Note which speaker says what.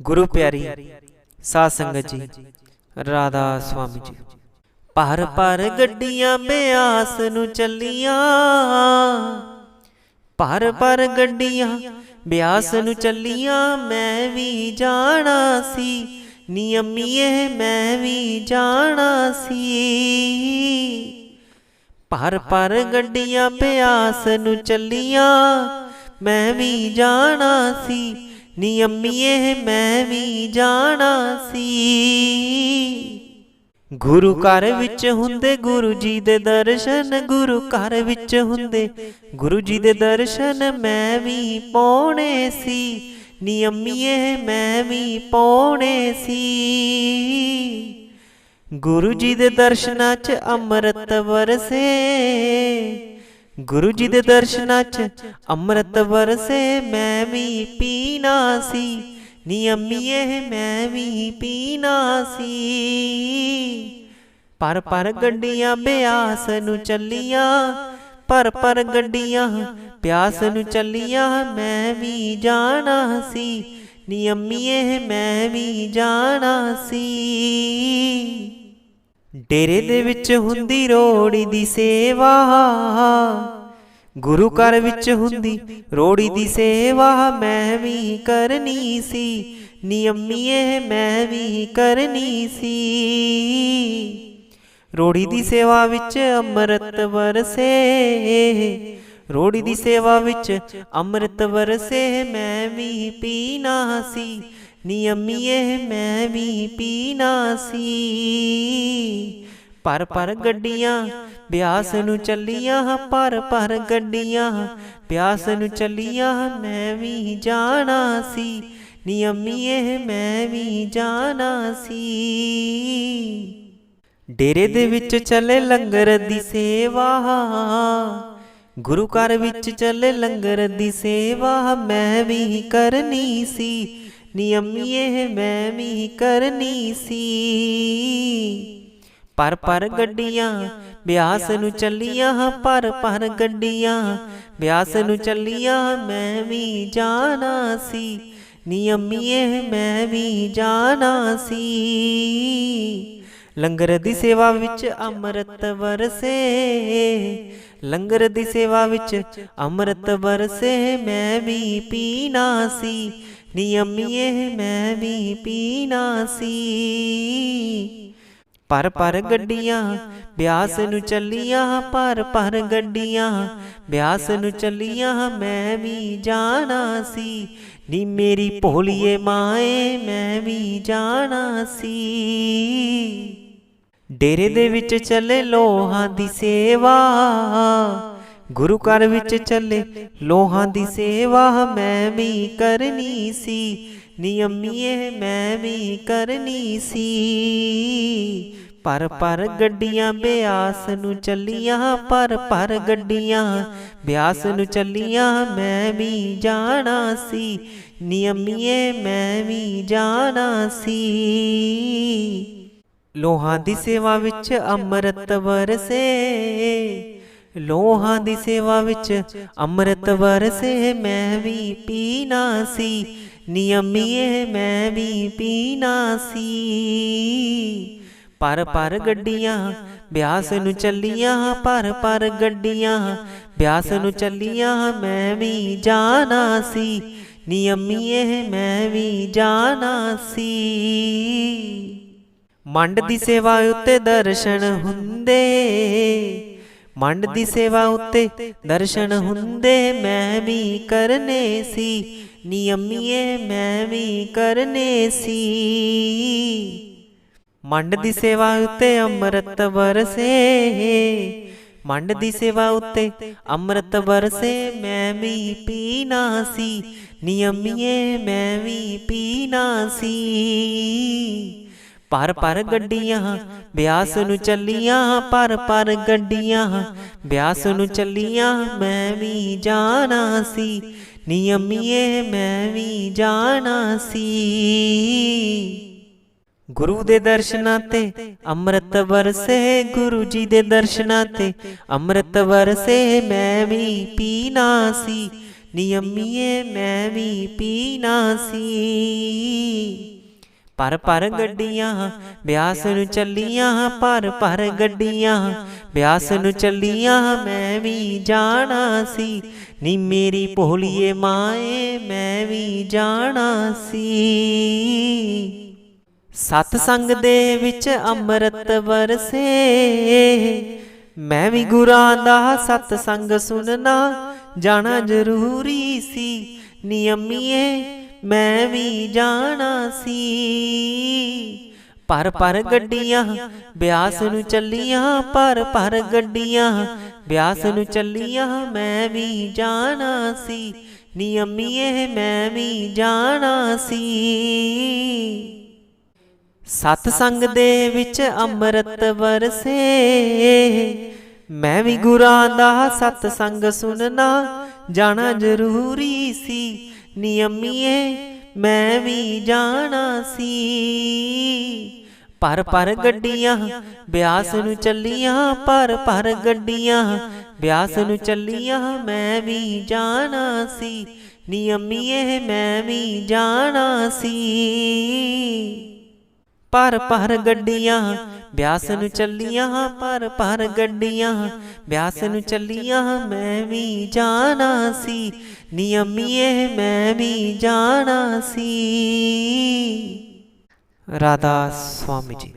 Speaker 1: ਗੁਰੂ ਪਿਆਰੀ ਸਾਧ ਸੰਗਤ ਜੀ, ਰਾਧਾ ਸੁਆਮੀ ਜੀ। ਭਰ ਭਰ ਗੱਡੀਆਂ ਬਿਆਸ ਨੂੰ ਚੱਲੀਆਂ। ਭਰ ਭਰ ਗੱਡੀਆਂ ਬਿਆਸ ਨੂੰ ਚੱਲੀਆਂ, ਮੈਂ ਵੀ ਜਾਣਾ ਸੀ। ਨਿਯਮੀਏ ਮੈਂ ਵੀ ਜਾਣਾ ਸੀ। ਭਰ ਭਰ ਗੱਡੀਆਂ ਪਿਆਸ ਨੂੰ ਚੱਲੀਆਂ, ਮੈਂ ਵੀ ਜਾਣਾ ਸੀ। ਨਿਯਮੀਏ ਮੈਂ ਵੀ ਜਾਣਾ ਸੀ। ਗੁਰੂ ਘਰ ਵਿੱਚ ਹੁੰਦੇ ਗੁਰੂ ਜੀ ਦੇ ਦਰਸ਼ਨ, ਗੁਰੂ ਘਰ ਵਿੱਚ ਹੁੰਦੇ ਗੁਰੂ ਜੀ ਦੇ ਦਰਸ਼ਨ ਮੈਂ ਵੀ ਪਾਉਣੇ ਸੀ। ਨਿਯਮੀਏ ਮੈਂ ਵੀ ਪਾਉਣੇ ਸੀ। ਗੁਰੂ ਜੀ ਦੇ ਦਰਸ਼ਨਾਂ 'ਚ ਅੰਮ੍ਰਿਤ ਵਰਸੇ। ਗੁਰੂ ਜੀ ਦੇ ਦਰਸ਼ਨਾਂ 'ਚ ਅੰਮ੍ਰਿਤ ਵਰਸੇ ਮੈਂ ਵੀ ਪੀਣਾ ਸੀ ਨਿਯਮੀਏ ਮੈਂ ਵੀ ਪੀਣਾ ਸੀ। ਪਰ ਪਰ ਗੱਡੀਆਂ ਬਿਆਸ ਨੂੰ ਚੱਲੀਆਂ, ਪਰ ਪਰ ਗੱਡੀਆਂ ਪਿਆਸ ਨੂੰ ਚੱਲੀਆਂ, ਮੈਂ ਵੀ ਜਾਣਾ ਸੀ ਨਿਯਮੀਏ ਮੈਂ ਵੀ ਜਾਣਾ ਸੀ। ਡੇਰੇ ਦੇ ਵਿੱਚ ਹੁੰਦੀ ਰੋੜੀ ਦੀ ਸੇਵਾ। ਗੁਰੂ ਘਰ ਵਿੱਚ ਹੁੰਦੀ ਰੋੜੀ ਦੀ ਸੇਵਾ, ਮੈਂ ਵੀ ਕਰਨੀ ਸੀ। ਨਿਯਮੀਏ ਮੈਂ ਵੀ ਕਰਨੀ ਸੀ। ਰੋੜੀ ਦੀ ਸੇਵਾ ਵਿੱਚ ਅੰਮ੍ਰਿਤ ਵਰਸੇ। ਰੋੜੀ ਦੀ ਸੇਵਾ ਵਿੱਚ ਅੰਮ੍ਰਿਤ ਵਰਸੇ, ਮੈਂ ਵੀ ਪੀਣਾ ਸੀ। ਨਿਯਮੀਏ ਮੈਂ ਵੀ ਪੀਣਾ ਸੀ। ਪਰ ਪਰ ਗੱਡੀਆਂ, ਬਿਆਸ ਨੂੰ ਚੱਲੀਆਂ, ਪਰ ਪਰ ਗੱਡੀਆਂ, ਬਿਆਸ ਨੂੰ ਚੱਲੀਆਂ, ਮੈਂ ਵੀ ਜਾਣਾ ਸੀ। ਨਿਯਮੀਏ ਮੈਂ ਵੀ ਜਾਣਾ ਸੀ। ਡੇਰੇ ਦੇ ਵਿੱਚ ਚੱਲੇ ਲੰਗਰ ਦੀ ਸੇਵਾ। ਗੁਰੂ ਘਰ ਵਿੱਚ ਚੱਲੇ ਲੰਗਰ ਦੀ ਸੇਵਾ, ਮੈਂ ਵੀ ਕਰਨੀ ਸੀ। ਨਿਯਮੀਏ ਮੈਂ ਵੀ ਕਰਨੀ ਸੀ। ਪਰ ਪਰ ਗੱਡੀਆਂ ਬਿਆਸ ਨੂੰ ਚੱਲੀਆਂ ਪਰ ਪਰ ਗੱਡੀਆਂ ਬਿਆਸ ਨੂੰ ਚੱਲੀਆਂ ਮੈਂ ਵੀ ਜਾਣਾ ਸੀ। ਨਿਯਮੀਏ ਮੈਂ ਵੀ ਜਾਣਾ ਸੀ। ਲੰਗਰ ਦੀ ਸੇਵਾ ਵਿੱਚ ਅੰਮ੍ਰਿਤ ਵਰਸੇ। ਲੰਗਰ ਦੀ ਸੇਵਾ ਵਿੱਚ ਅੰਮ੍ਰਿਤ ਵਰਸੇ ਮੈਂ ਵੀ ਪੀਣਾ ਸੀ। ਨੀ ਅੰਮੀਏ ਮੈਂ ਵੀ ਪੀਣਾ ਸੀ। ਪਰ ਪਰ ਗੱਡੀਆਂ, ਬਿਆਸ ਨੂੰ ਚੱਲੀਆਂ, ਪਰ ਪਰ ਗੱਡੀਆਂ, ਬਿਆਸ ਨੂੰ ਚੱਲੀਆਂ, ਮੈਂ ਵੀ ਜਾਣਾ ਸੀ। ਨੀ ਮੇਰੀ ਭੋਲੀਏ ਮਾਏ, ਮੈਂ ਵੀ ਜਾਣਾ ਸੀ। ਡੇਰੇ ਦੇ ਵਿੱਚ ਚੱਲੇ ਲੋਹਾਂ ਦੀ ਸੇਵਾ ਗੁਰੂ ਘਰ ਵਿੱਚ ਚੱਲੇ, ਲੋਹਾਂ ਦੀ ਸੇਵਾ ਮੈਂ ਵੀ ਕਰਨੀ ਸੀ ਨਿਯਮੀਏ ਮੈਂ ਵੀ ਕਰਨੀ ਸੀ। ਪਰ ਪਰ ਗੱਡੀਆਂ ਬਿਆਸ ਨੂੰ ਚੱਲੀਆਂ, ਪਰ ਪਰ ਗੱਡੀਆਂ ਬਿਆਸ ਨੂੰ ਚੱਲੀਆਂ ਮੈਂ ਵੀ ਜਾਣਾ ਸੀ ਨਿਯਮੀਏ ਮੈਂ ਵੀ ਜਾਣਾ ਸੀ। ਲੋਹਾਂ ਦੀ ਸੇਵਾ ਵਿੱਚ ਅੰਮ੍ਰਿਤ ਵਰਸੇ ਲੋਹਾਂ ਦੀ ਸੇਵਾ ਵਿੱਚ ਅੰਮ੍ਰਿਤ ਵਰਸੇ ਮੈਂ ਵੀ ਪੀਣਾ ਸੀ, ਨਿਯਮੀਏ ਮੈਂ ਵੀ ਪੀਣਾ ਸੀ। ਪਰ ਪਰ ਗੱਡੀਆਂ, ਬਿਆਸ ਨੂੰ ਚੱਲੀਆਂ, ਪਰ ਪਰ ਗੱਡੀਆਂ, ਬਿਆਸ ਨੂੰ ਚੱਲੀਆਂ, ਮੈਂ ਵੀ ਜਾਣਾ ਸੀ, ਨਿਯਮੀਏ ਮੈਂ ਵੀ ਜਾਣਾ ਸੀ। ਮੰਡ ਦੀ ਸੇਵਾ ਉੱਤੇ ਦਰਸ਼ਨ ਹੁੰਦੇ ਮੰਡ ਦੀ ਸੇਵਾ ਉੱਤੇ ਦਰਸ਼ਨ ਹੁੰਦੇ ਮੈਂ ਵੀ ਕਰਨੇ ਸੀ। ਨਿਯਮੀਏ ਮੈਂ ਵੀ ਕਰਨੇ ਸੀ। ਮੰਡ ਦੀ ਸੇਵਾ ਉੱਤੇ ਅੰਮ੍ਰਿਤ ਵਰਸੇ। ਮੰਡ ਦੀ ਸੇਵਾ ਉੱਤੇ ਅੰਮ੍ਰਿਤ ਵਰਸੇ ਮੈਂ ਵੀ ਪੀਣਾ ਸੀ। ਨਿਯਮੀਏ ਮੈਂ ਵੀ ਪੀਣਾ ਸੀ। ਪਰ ਪਰ ਗੱਡੀਆਂ, ਬਿਆਸ ਨੂੰ ਚੱਲੀਆਂ, ਪਰ ਪਰ ਗੱਡੀਆਂ, ਬਿਆਸ ਨੂੰ ਚੱਲੀਆਂ, ਮੈਂ ਵੀ ਜਾਣਾ ਸੀ। ਨਿਯਮੀਏ, ਮੈਂ ਵੀ ਜਾਣਾ ਸੀ। ਗੁਰੂ ਦੇ ਦਰਸ਼ਨਾਂ ਤੇ ਅੰਮ੍ਰਿਤ ਵਰਸੇ, ਗੁਰੂ ਜੀ ਦੇ ਦਰਸ਼ਨਾਂ ਤੇ ਅੰਮ੍ਰਿਤ ਵਰਸੇ, ਮੈਂ ਵੀ ਪੀਣਾ ਸੀ। ਨਿਯਮੀਏ, ਮੈਂ ਵੀ ਪੀਣਾ ਸੀ। ਪਰ ਪਰ ਗੱਡੀਆਂ, ਬਿਆਸ ਨੂੰ ਚੱਲੀਆਂ, ਪਰ ਪਰ ਗੱਡੀਆਂ, ਬਿਆਸ ਨੂੰ ਚੱਲੀਆਂ, ਮੈਂ ਵੀ ਜਾਣਾ ਸੀ। ਨੀ ਮੇਰੀ ਭੋਲੀਏ ਮਾਏ, ਮੈਂ ਵੀ ਜਾਣਾ ਸੀ। ਸਤ ਸੰਗ ਦੇ ਵਿੱਚ ਅੰਮ੍ਰਿਤ ਵਰਸੇ, ਮੈਂ ਵੀ ਗੁਰਾਂ ਦਾ ਸਤ ਸੰਗ ਸੁਨਣਾ, ਜਾਣਾ ਜ਼ਰੂਰੀ ਸੀ। ਨਿਯਮੀਏ ਮੈਂ ਵੀ ਜਾਣਾ ਸੀ। ਪਰ ਪਰ ਗੱਡੀਆਂ, ਬਿਆਸ ਨੂੰ ਚੱਲੀਆਂ, ਪਰ ਪਰ ਗੱਡੀਆਂ, ਬਿਆਸ ਨੂੰ ਚੱਲੀਆਂ, ਮੈਂ ਵੀ ਜਾਣਾ ਸੀ। ਨਿਯਮੀਏ ਮੈਂ ਵੀ ਜਾਣਾ ਸੀ। ਸਤ ਸੰਗ ਦੇ ਵਿੱਚ ਅੰਮ੍ਰਿਤ ਵਰਸੇ। ਮੈਂ ਵੀ ਗੁਰਾਂ ਦਾ ਸਤ ਸੰਗ ਸੁਨਣਾ, ਜਾਣਾ ਜ਼ਰੂਰੀ ਸੀ। ਨਿਯਮੀਏ, ਮੈਂ ਵੀ ਜਾਣਾ ਸੀ। ਭਰ ਭਰ ਗੱਡੀਆਂ, ਬਿਆਸ ਨੂੰ ਚੱਲੀਆਂ ਭਰ ਭਰ ਗੱਡੀਆਂ, ਬਿਆਸ ਨੂੰ ਚੱਲੀਆਂ, ਮੈਂ ਵੀ ਜਾਣਾ ਸੀ। ਨਿਯਮੀਏ, ਮੈਂ ਵੀ ਜਾਣਾ ਸੀ। ਪਰ ਪਰ ਗੱਡੀਆਂ, ਬਿਆਸ ਨੂੰ ਚੱਲੀਆਂ ਪਰ ਪਰ ਗੱਡੀਆਂ, ਬਿਆਸ ਨੂੰ ਚੱਲੀਆਂ, ਮੈਂ ਵੀ ਜਾਣਾ ਸੀ। ਨਿਯਮੀਏ, ਮੈਂ ਵੀ ਜਾਣਾ ਸੀ। ਰਾਧਾ ਸਵਾਮੀ ਜੀ।